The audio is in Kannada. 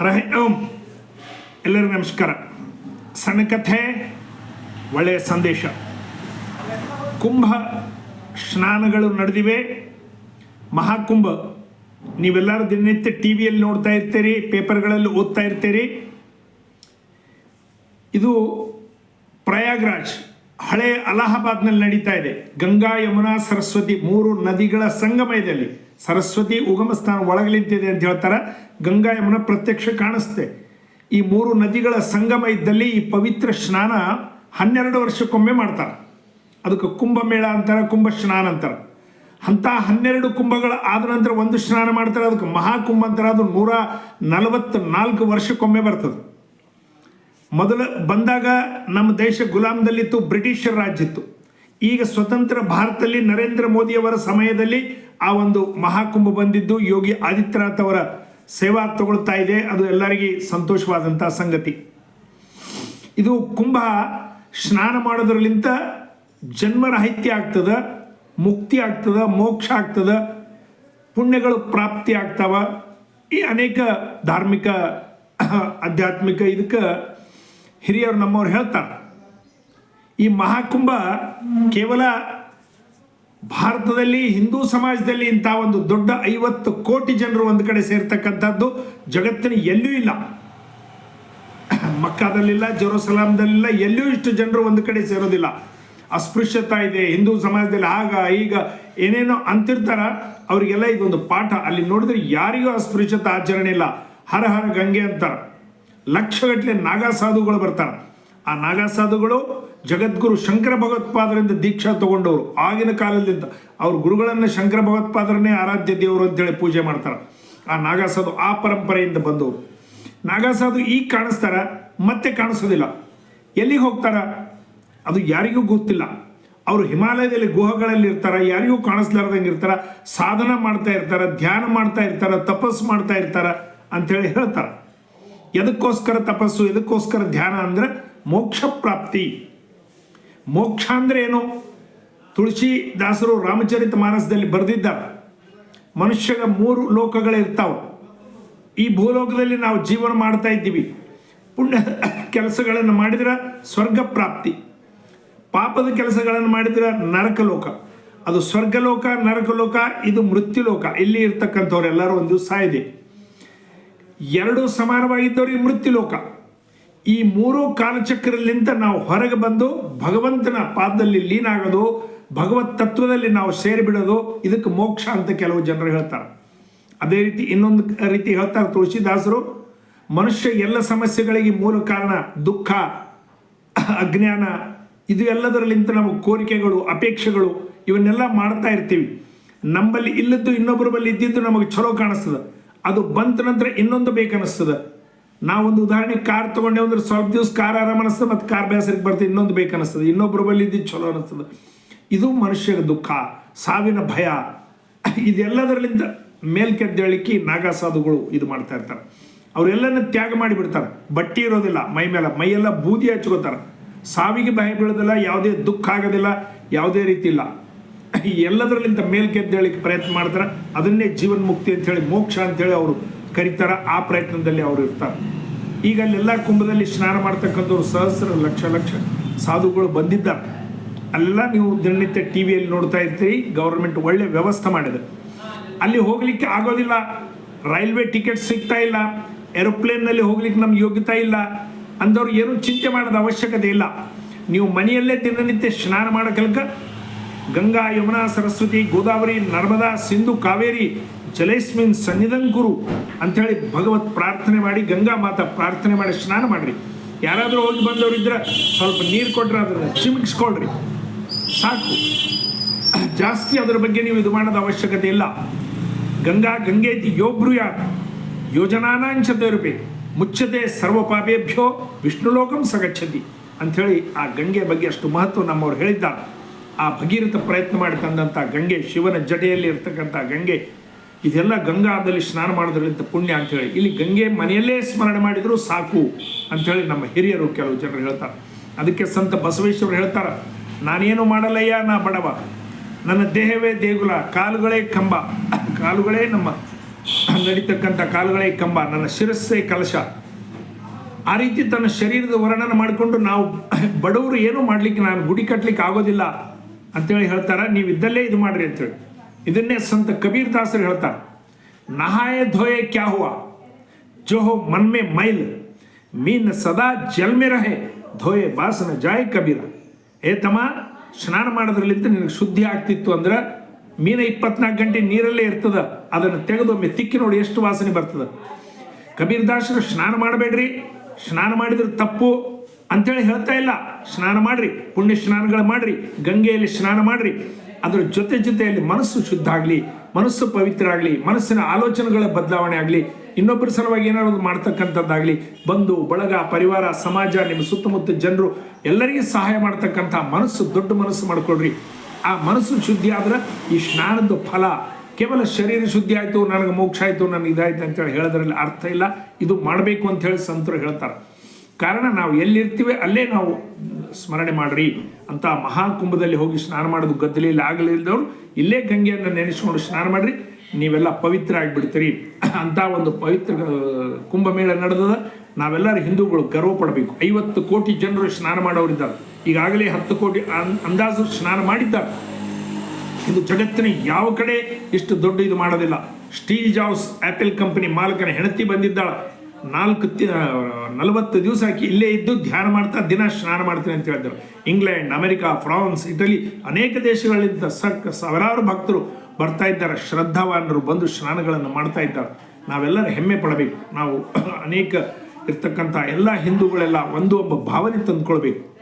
ಹರ ಓಂ. ಎಲ್ಲರಿಗೂ ನಮಸ್ಕಾರ. ಸಣ್ಣ ಕಥೆ ಒಳ್ಳೆಯ ಸಂದೇಶ. ಕುಂಭ ಸ್ನಾನಗಳು ನಡೆದಿವೆ. ಮಹಾಕುಂಭ. ನೀವೆಲ್ಲರೂ ದಿನನಿತ್ಯ ಟಿ ವಿಯಲ್ಲಿ ನೋಡ್ತಾ ಇರ್ತೀರಿ, ಪೇಪರ್ಗಳಲ್ಲಿ ಓದ್ತಾ ಇರ್ತೀರಿ. ಇದು ಪ್ರಯಾಗ್ರಾಜ್. ಹಳೆ ಅಲಹಾಬಾದ್ನಲ್ಲಿ ನಡೀತಾ ಇದೆ. ಗಂಗಾ, ಯಮುನಾ, ಸರಸ್ವತಿ ಮೂರು ನದಿಗಳ ಸಂಗಮ ಇದೆ ಸರಸ್ವತಿ ಉಗಮ ಸ್ಥಾನ ಒಳಗಲಿಂತಿದೆ ಅಂತ ಹೇಳ್ತಾರೆ. ಗಂಗಾ, ಯಮುನಾ ಪ್ರತ್ಯಕ್ಷ ಕಾಣಿಸ್ತೆ ಈ ಮೂರು ನದಿಗಳ ಸಂಗಮ ಇದ್ದಲ್ಲಿ ಈ ಪವಿತ್ರ ಸ್ನಾನ ಹನ್ನೆರಡು ವರ್ಷಕ್ಕೊಮ್ಮೆ ಮಾಡ್ತಾರೆ. ಅದಕ್ಕೆ ಕುಂಭಮೇಳ ಅಂತಾರೆ ಕುಂಭ ಸ್ನಾನ ಅಂತಾರೆ. ಅಂತ ಹನ್ನೆರಡು ಕುಂಭಗಳ ಆದ ನಂತರ ಒಂದು ಸ್ನಾನ ಮಾಡ್ತಾರೆ. ಅದಕ್ಕೆ ಮಹಾಕುಂಭ ಅಂತಾರೆ. ಅದು ನೂರ ನಲವತ್ತ ನಾಲ್ಕು ವರ್ಷಕ್ಕೊಮ್ಮೆ ಬರ್ತದೆ. ಮೊದಲು ಬಂದಾಗ ನಮ್ಮ ದೇಶ ಗುಲಾಮ್ದಲ್ಲಿತ್ತು ಬ್ರಿಟಿಷರ ರಾಜ್ಯ ಇತ್ತು ಈಗ ಸ್ವತಂತ್ರ ಭಾರತದಲ್ಲಿ ನರೇಂದ್ರ ಮೋದಿಯವರ ಸಮಯದಲ್ಲಿ ಆ ಒಂದು ಮಹಾಕುಂಭ ಬಂದಿದ್ದು, ಯೋಗಿ ಆದಿತ್ಯನಾಥ್ ಅವರ ಸೇವಾ ತಗೊಳ್ತಾ ಇದೆ. ಅದು ಎಲ್ಲರಿಗೆ ಸಂತೋಷವಾದಂಥ ಸಂಗತಿ. ಇದು ಕುಂಭ ಸ್ನಾನ ಮಾಡೋದ್ರಲಿಂತ ಜನ್ಮರಾಹಿತ್ಯ ಆಗ್ತದ, ಮುಕ್ತಿ ಆಗ್ತದ, ಮೋಕ್ಷ ಆಗ್ತದ, ಪುಣ್ಯಗಳು ಪ್ರಾಪ್ತಿ ಆಗ್ತಾವ. ಈ ಅನೇಕ ಧಾರ್ಮಿಕ ಆಧ್ಯಾತ್ಮಿಕ ಇದಕ್ಕೆ ಹಿರಿಯರು ನಮ್ಮವ್ರು ಹೇಳ್ತಾರೆ. ಈ ಮಹಾಕುಂಭ ಕೇವಲ ಭಾರತದಲ್ಲಿ, ಹಿಂದೂ ಸಮಾಜದಲ್ಲಿ ಇಂಥ ಒಂದು ದೊಡ್ಡ ಐವತ್ತು ಕೋಟಿ ಜನರು ಒಂದು ಕಡೆ ಸೇರ್ತಕ್ಕಂಥದ್ದು ಜಗತ್ತಿನ ಎಲ್ಲೂ ಇಲ್ಲ. ಮಕ್ಕಾದಲ್ಲಿಲ್ಲ ಜೆರೂಸಲಾಮ್ದಲ್ಲಿಲ್ಲ ಎಲ್ಲೂ ಇಷ್ಟು ಜನರು ಒಂದು ಕಡೆ ಸೇರೋದಿಲ್ಲ. ಅಸ್ಪೃಶ್ಯತಾ ಇದೆ, ಹಿಂದೂ ಸಮಾಜದಲ್ಲಿ ಆಗ, ಈಗ ಏನೇನೋ ಅಂತಿರ್ತಾರ, ಅವರಿಗೆಲ್ಲ ಇದೊಂದು ಪಾಠ. ಅಲ್ಲಿ ನೋಡಿದ್ರೆ ಯಾರಿಗೂ ಅಸ್ಪೃಶ್ಯತಾ ಆಚರಣೆ ಇಲ್ಲ. ಹರ ಹರ ಗಂಗೆ ಅಂತಾರ. ಲಕ್ಷಗಟ್ಟಲೆ ನಾಗಾ ಸಾಧುಗಳು ಬರ್ತಾರೆ. ಆ ನಾಗಾ ಸಾಧುಗಳು ಜಗದ್ಗುರು ಶಂಕರ ಭಗವತ್ಪಾದರಿಂದ ದೀಕ್ಷಾ ತಗೊಂಡವರು. ಆಗಿನ ಕಾಲದಿಂದ ಅವ್ರ ಗುರುಗಳನ್ನು ಶಂಕರ ಭಗವತ್ಪಾದರನ್ನೇ ಆರಾಧ್ಯ ದೇವರು ಅಂತೇಳಿ ಪೂಜೆ ಮಾಡ್ತಾರೆ. ಆ ನಾಗಾ ಸಾಧು ಆ ಪರಂಪರೆಯಿಂದ ಬಂದವರು. ನಾಗಾ ಸಾಧು ಈಗ ಕಾಣಿಸ್ತಾರ, ಮತ್ತೆ ಕಾಣಿಸೋದಿಲ್ಲ. ಎಲ್ಲಿಗೆ ಹೋಗ್ತಾರ? ಅದು ಯಾರಿಗೂ ಗೊತ್ತಿಲ್ಲ. ಅವರು ಹಿಮಾಲಯದಲ್ಲಿ ಗುಹಗಳಲ್ಲಿ ಇರ್ತಾರ, ಯಾರಿಗೂ ಕಾಣಿಸ್ಲಾರ್ದಂಗೆ ಇರ್ತಾರ, ಸಾಧನ ಮಾಡ್ತಾ ಇರ್ತಾರ, ಧ್ಯಾನ ಮಾಡ್ತಾ ಇರ್ತಾರ, ತಪಸ್ಸು ಮಾಡ್ತಾ ಇರ್ತಾರ ಅಂತೇಳಿ ಹೇಳ್ತಾರೆ. ಎದಕ್ಕೋಸ್ಕರ ತಪಸ್ಸು, ಎದಕ್ಕೋಸ್ಕರ ಧ್ಯಾನ ಅಂದ್ರೆ ಮೋಕ್ಷ ಪ್ರಾಪ್ತಿ. ಮೋಕ್ಷ ಅಂದರೆ ಏನು? ತುಳಸಿದಾಸರು ರಾಮಚರಿತ ಮಾನಸದಲ್ಲಿ ಬರೆದಿದ್ದಾರೆ ಮನುಷ್ಯಗ ಮೂರು ಲೋಕಗಳಿರ್ತಾವೆ ಈ ಭೂಲೋಕದಲ್ಲಿ ನಾವು ಜೀವನ ಮಾಡ್ತಾ ಇದ್ದೀವಿ. ಪುಣ್ಯ ಕೆಲಸಗಳನ್ನು ಮಾಡಿದ್ರೆ ಸ್ವರ್ಗ ಪ್ರಾಪ್ತಿ. ಪಾಪದ ಕೆಲಸಗಳನ್ನು ಮಾಡಿದ್ರೆ ನರಕಲೋಕ ಅದು ಸ್ವರ್ಗಲೋಕ ನರಕಲೋಕ ಇದು ಮೃತ್ಯುಲೋಕ. ಇಲ್ಲಿ ಇರ್ತಕ್ಕಂಥವ್ರು ಎಲ್ಲರೂ ಒಂದು ಸಾಯಿದೆ. ಎರಡು ಸಮಾನವಾಗಿದ್ದವ್ರಿಗೆ ಮೃತ್ಯುಲೋಕ. ಈ ಮೂರು ಕಾಲಚಕ್ರಲಿಂದ ನಾವು ಹೊರಗೆ ಬಂದು ಭಗವಂತನ ಪಾದದಲ್ಲಿ ಲೀನ ಆಗೋದು ಭಗವತ್ ತತ್ವದಲ್ಲಿ ನಾವು ಸೇರಿಬಿಡೋದು, ಇದಕ್ಕೆ ಮೋಕ್ಷ ಅಂತ ಕೆಲವು ಜನರು ಹೇಳ್ತಾರೆ. ಅದೇ ರೀತಿ ಇನ್ನೊಂದು ರೀತಿ ಹೇಳ್ತಾರೆ ತುಳಸಿದಾಸರು, ಮನುಷ್ಯ ಎಲ್ಲ ಸಮಸ್ಯೆಗಳಿಗೆ ಮೂಲ ಕಾರಣ ದುಃಖ, ಅಜ್ಞಾನ, ಇದು ಎಲ್ಲದರಲ್ಲಿಂತ ನಮ್ಮ ಕೋರಿಕೆಗಳು, ಅಪೇಕ್ಷೆಗಳು, ಇವನ್ನೆಲ್ಲ ಮಾಡ್ತಾ ಇರ್ತೀವಿ. ನಮ್ಮಲ್ಲಿ ಇಲ್ಲದ್ದು ಇನ್ನೊಬ್ಬರ ಬಳಿ ಇದ್ದಿದ್ದು ನಮಗೆ ಚಲೋ ಕಾಣಿಸ್ತದೆ. ಅದು ಬಂತ ನಂತರ ಇನ್ನೊಂದು ಬೇಕನ್ನಿಸ್ತದೆ. ನಾವೊಂದು ಉದಾಹರಣೆ ಕಾರ್ ತಗೊಂಡೆ ಅಂದ್ರೆ ಸ್ವಲ್ಪ ದಿವಸ ಕಾರ್ ಆರಾಮ ಅನಿಸ್ತದೆ ಮತ್ತು ಕಾರ್ ಬೇಸರಿಗೆ ಬರ್ತದೆ ಇನ್ನೊಂದು ಬೇಕನ್ನಿಸ್ತದೆ. ಇನ್ನೊಬ್ಬರು ಬಳಿ ಇದ್ದಿದ್ದು ಚಲೋ ಅನಿಸ್ತದೆ. ಇದು ಮನುಷ್ಯರ ದುಃಖ, ಸಾವಿನ ಭಯ. ಇದೆಲ್ಲದರಲ್ಲಿಂದ ಮೇಲ್ಕೆದ್ದೇಳಿಕ್ಕೆ ನಾಗಾ ಸಾಧುಗಳು ಇದು ಮಾಡ್ತಾ ಇರ್ತಾರೆ. ಅವರೆಲ್ಲನ ತ್ಯಾಗ ಮಾಡಿಬಿಡ್ತಾರೆ ಬಟ್ಟೆ ಇರೋದಿಲ್ಲ, ಮೈ ಮೇಲೆ, ಮೈಯೆಲ್ಲ ಬೂದಿ ಹಚ್ಕೋತಾರೆ. ಸಾವಿಗೆ ಭಯ ಬೀಳೋದಿಲ್ಲ, ಯಾವುದೇ ದುಃಖ ಆಗೋದಿಲ್ಲ, ಯಾವುದೇ ರೀತಿ ಇಲ್ಲ. ಎಲ್ಲದರಲ್ಲಿಂದ ಮೇಲ್ಕೆದ್ದೇಳಿಕ್ಕೆ ಪ್ರಯತ್ನ ಮಾಡ್ತಾರೆ. ಅದನ್ನೇ ಜೀವನ್ ಮುಕ್ತಿ ಅಂತೇಳಿ ಮೋಕ್ಷ ಅಂತೇಳಿ ಅವರು ಕರೀತಾರೆ. ಆ ಪ್ರಯತ್ನದಲ್ಲಿ ಅವರು ಇರ್ತಾರೆ. ಈಗ ಅಲ್ಲೆಲ್ಲ ಕುಂಭದಲ್ಲಿ ಸ್ನಾನ ಮಾಡ್ತಕ್ಕಂಥವ್ರು ಸಹಸ್ರ ಲಕ್ಷ ಲಕ್ಷ ಸಾಧುಗಳು ಬಂದಿದ್ದಾರೆ. ಅಲ್ಲ ನೀವು ದಿನನಿತ್ಯ ಟಿ ವಿಯಲ್ಲಿ ನೋಡ್ತಾ ಇರ್ತೀರಿ ಗೌರ್ಮೆಂಟ್ ಒಳ್ಳೆ ವ್ಯವಸ್ಥೆ ಮಾಡಿದೆ. ಅಲ್ಲಿ ಹೋಗಲಿಕ್ಕೆ ಆಗೋದಿಲ್ಲ. ರೈಲ್ವೆ ಟಿಕೆಟ್ ಸಿಗ್ತಾ ಇಲ್ಲ. ಏರೋಪ್ಲೇನ್ನಲ್ಲಿ ಹೋಗ್ಲಿಕ್ಕೆ ನಮ್ಗೆ ಯೋಗ್ಯತೆ ಇಲ್ಲ. ಅಂದವ್ರು ಏನು ಚಿಂತೆ ಮಾಡೋದ ಅವಶ್ಯಕತೆ ಇಲ್ಲ. ನೀವು ಮನೆಯಲ್ಲೇ ದಿನನಿತ್ಯ ಸ್ನಾನ ಮಾಡೋಕಲ್ಕ ಗಂಗಾ ಯಮುನಾ ಸರಸ್ವತಿ ಗೋದಾವರಿ ನರ್ಮದಾ ಸಿಂಧು ಕಾವೇರಿ ಜಲೇಸ್ಮಿನ್ ಸನ್ನಿಧಂಕುರು ಅಂಥೇಳಿ ಭಗವತ್ ಪ್ರಾರ್ಥನೆ ಮಾಡಿ ಗಂಗಾ ಮಾತ ಪ್ರಾರ್ಥನೆ ಮಾಡಿ ಸ್ನಾನ ಮಾಡ್ರಿ. ಯಾರಾದರೂ ಹೋಗಿ ಬಂದವರಿದ್ರೆ ಸ್ವಲ್ಪ ನೀರು ಕೊಟ್ರೆ ಅದನ್ನು ಚಿಮಿಕ್ಸ್ಕೊಳ್ರಿ. ಸಾಕು. ಜಾಸ್ತಿ ಅದರ ಬಗ್ಗೆ ನೀವು ಇದು ಮಾಡೋದ ಅವಶ್ಯಕತೆ ಇಲ್ಲ. ಗಂಗಾ ಗಂಗೇತಿ ಯೋಬ್ರೂಯ ಯೋಜನಾನಾಂಚ ತೇರುಪೆ ಮುಚ್ಚತೆ ಸರ್ವ ಪಾಪೇಭ್ಯೋ ವಿಷ್ಣುಲೋಕಂ ಸಗಚ್ಚತಿ ಅಂಥೇಳಿ ಆ ಗಂಗೆ ಬಗ್ಗೆ ಅಷ್ಟು ಮಹತ್ವ ನಮ್ಮವ್ರು ಹೇಳಿದ್ದಾರೆ. ಆ ಭಗೀರಥ ಪ್ರಯತ್ನ ಮಾಡಿ ತಂದಂಥ ಗಂಗೆ, ಶಿವನ ಜಡೆಯಲ್ಲಿ ಇರ್ತಕ್ಕಂಥ ಗಂಗೆ, ಇದೆಲ್ಲ ಗಂಗಾದಲ್ಲಿ ಸ್ನಾನ ಮಾಡೋದ್ರಿಂದ ಪುಣ್ಯ ಅಂಥೇಳಿ ಇಲ್ಲಿ ಗಂಗೆ ಮನೆಯಲ್ಲೇ ಸ್ಮರಣೆ ಮಾಡಿದರೂ ಸಾಕು ಅಂಥೇಳಿ ನಮ್ಮ ಹಿರಿಯರು ಕೆಲವು ಜನರು ಹೇಳ್ತಾರೆ. ಅದಕ್ಕೆ ಸಂತ ಬಸವೇಶ್ವರು ಹೇಳ್ತಾರೆ, ನಾನೇನು ಮಾಡಲಯ್ಯ ನಾ ಬಡವ, ನನ್ನ ದೇಹವೇ ದೇಗುಲ, ಕಾಲುಗಳೇ ಕಂಬ, ಕಾಲುಗಳೇ ನಮ್ಮ ನಡೀತಕ್ಕಂಥ ಕಾಲುಗಳೇ ಕಂಬ, ನನ್ನ ಶಿರಸ್ಸೇ ಕಲಶ. ಆ ರೀತಿ ತನ್ನ ಶರೀರದ ವರ್ಣನ ಮಾಡಿಕೊಂಡು ನಾವು ಬಡವರು ಏನೂ ಮಾಡ್ಲಿಕ್ಕೆ ನಾನು ಗುಡಿ ಕಟ್ಟಲಿಕ್ಕೆ ಆಗೋದಿಲ್ಲ. ಅಂತೇಳಿ ಹೇಳ್ತಾರೆ ನೀವು ಇದ್ದಲ್ಲೇ ಇದು ಮಾಡ್ರಿ ಅಂತೇಳಿ. ಇದನ್ನೇ ಸಂತ ಕಬೀರ್ ದಾಸರು ಹೇಳ್ತಾರೆ, ನಹಾಯ ಧೋಯೆ ಕ್ಯಾಹುವ ಜೋಹೋ ಮನ್ಮೆ ಮೈಲ್. ಮೀನ್ ಸದಾ ಜಲ್ಮೆ ರಹೆ. ಧೋಯೆ ಬಾಸನ ಜಾಯ್ ಕಬೀರ. ಏ ತಮ್ಮ, ಸ್ನಾನ ಮಾಡೋದ್ರಲ್ಲಿಂತ ನಿನಗೆ ಶುದ್ಧಿ ಆಗ್ತಿತ್ತು ಅಂದ್ರೆ ಮೀನ ಇಪ್ಪತ್ನಾಲ್ಕು ಗಂಟೆ ನೀರಲ್ಲೇ ಇರ್ತದ, ಅದನ್ನು ತೆಗೆದೊಮ್ಮೆ ತಿಕ್ಕಿ ನೋಡಿ ಎಷ್ಟು ವಾಸನೆ ಬರ್ತದೆ. ಕಬೀರ್ ದಾಸರು, ಸ್ನಾನ ಮಾಡಬೇಡ್ರಿ. ಸ್ನಾನ ಮಾಡಿದ್ರೆ ತಪ್ಪು. ಅಂತೇಳಿ ಹೇಳ್ತಾ ಇಲ್ಲ. ಸ್ನಾನ ಮಾಡ್ರಿ, ಪುಣ್ಯ ಸ್ನಾನಗಳು ಮಾಡ್ರಿ, ಗಂಗೆಯಲ್ಲಿ ಸ್ನಾನ ಮಾಡ್ರಿ. ಅದರ ಜೊತೆ ಜೊತೆಯಲ್ಲಿ ಮನಸ್ಸು ಶುದ್ಧ ಆಗಲಿ, ಮನಸ್ಸು ಪವಿತ್ರ ಆಗಲಿ, ಮನಸ್ಸಿನ ಆಲೋಚನೆಗಳ ಬದಲಾವಣೆ ಆಗಲಿ, ಇನ್ನೊಬ್ಬರ ಸಲುವಾಗಿ ಏನಾದ್ರು ಮಾಡ್ತಕ್ಕಂಥದ್ದಾಗಲಿ, ಬಂಧು, ಬಳಗ, ಪರಿವಾರ, ಸಮಾಜ, ನಿಮ್ಮ ಸುತ್ತಮುತ್ತ ಜನರು ಎಲ್ಲರಿಗೂ ಸಹಾಯ ಮಾಡ್ತಕ್ಕಂಥ ಮನಸ್ಸು, ದೊಡ್ಡ ಮನಸ್ಸು ಮಾಡಿಕೊಡ್ರಿ ಆ ಮನಸ್ಸು ಶುದ್ಧಿ ಆದ್ರೆ ಈ ಸ್ನಾನದ ಫಲ. ಕೇವಲ ಶರೀರ ಶುದ್ಧಿ ಆಯಿತು, ನನಗೆ ಮೋಕ್ಷ ಆಯಿತು ನನಗೆ ಇದಾಯ್ತು ಅಂತೇಳಿ ಹೇಳೋದ್ರಲ್ಲಿ ಅರ್ಥ ಇಲ್ಲ. ಇದು ಮಾಡಬೇಕು ಅಂತ ಹೇಳಿ ಸಂತರು ಹೇಳ್ತಾರೆ. ಕಾರಣ ನಾವು ಎಲ್ಲಿರ್ತೀವಿ ಅಲ್ಲೇ ನಾವು ಸ್ಮರಣೆ ಮಾಡ್ರಿ ಅಂತ ಮಹಾಕುಂಭದಲ್ಲಿ ಹೋಗಿ ಸ್ನಾನ ಮಾಡೋದು ಗದ್ದಲೆಯಲ್ಲಿ ಆಗಲಿಲ್ಲದವ್ರು ಇಲ್ಲೇ ಗಂಗೆಯನ್ನು ನೆನೆಸ್ಕೊಂಡು ಸ್ನಾನ ಮಾಡ್ರಿ. ನೀವೆಲ್ಲ ಪವಿತ್ರ ಆಗಿಬಿಡ್ತೀರಿ. ಅಂತ ಒಂದು ಪವಿತ್ರ ಕುಂಭಮೇಳ ನಡೆದದ. ನಾವೆಲ್ಲರೂ ಹಿಂದೂಗಳು ಗರ್ವ ಪಡಬೇಕು. ಐವತ್ತು ಕೋಟಿ ಜನರು ಸ್ನಾನ ಮಾಡೋರಿದ್ದಾರೆ. ಈಗಾಗಲೇ ಹತ್ತು ಕೋಟಿ ಅಂದಾಜು ಸ್ನಾನ ಮಾಡಿದ್ದಾರೆ. ಇದು ಜಗತ್ತಿನ ಯಾವ ಕಡೆ ಇಷ್ಟು ದೊಡ್ಡ ಇದು ಮಾಡೋದಿಲ್ಲ. ಸ್ಟೀಲ್ ಜಾವ್ಸ್ ಆಪಲ್ ಕಂಪನಿ ಮಾಲಕನ ಹೆಣತಿ ಬಂದಿದ್ದಾಳ. ನಾಲ್ಕು ನಲವತ್ತು ದಿವಸ ಹಾಕಿ ಇಲ್ಲೇ ಇದ್ದು ಧ್ಯಾನ ಮಾಡ್ತಾ ದಿನ ಸ್ನಾನ ಮಾಡ್ತೀನಿ ಅಂತ ಹೇಳಿದ್ರು. ಇಂಗ್ಲೆಂಡ್, ಅಮೆರಿಕ, ಫ್ರಾನ್ಸ್, ಇಟಲಿ ಅನೇಕ ದೇಶಗಳಿಂದ ಸಕ್ ಸಾವಿರಾರು ಭಕ್ತರು ಬರ್ತಾ ಇದ್ದಾರೆ. ಶ್ರದ್ಧಾವಾನರು ಬಂದು ಸ್ನಾನಗಳನ್ನು ಮಾಡ್ತಾ ಇದ್ದಾರೆ. ನಾವೆಲ್ಲರೂ ಹೆಮ್ಮೆ ಪಡಬೇಕು. ನಾವು ಅನೇಕ ಇರ್ತಕ್ಕಂಥ ಎಲ್ಲ ಹಿಂದೂಗಳೆಲ್ಲ ಒಂದು ಒಬ್ಬ ಭಾವನೆ ತಂದ್ಕೊಳ್ಬೇಕು.